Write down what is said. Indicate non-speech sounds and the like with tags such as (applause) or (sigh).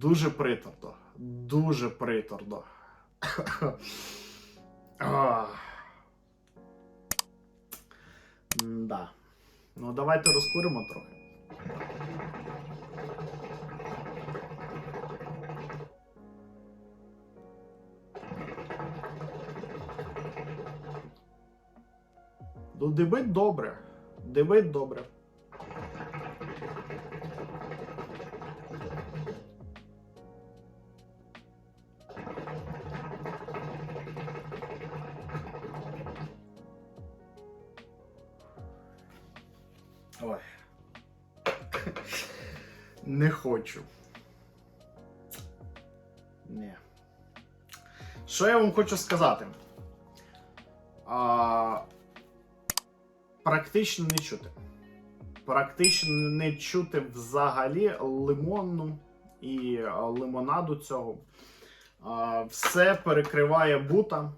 Дуже приторно. Дуже приторно. (coughs) Да. Ну, давайте розкуримо трохи. Ну, димить добре. Димить добре. Ой. Не хочу. Ні. Що я вам хочу сказати? А, практично не чути. Практично не чути взагалі лимонну і лимонаду цього. А, все перекриває бута.